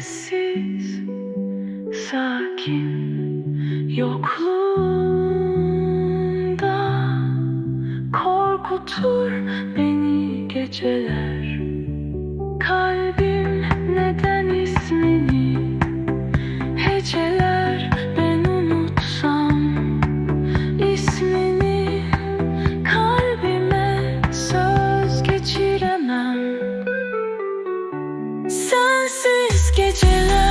sessiz sakin yokluğunda korkutur beni geceler. Kalbim neden ismini heceler ben unutsam ismini kalbime söz geçiremem. Sensiz geceler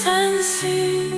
三星。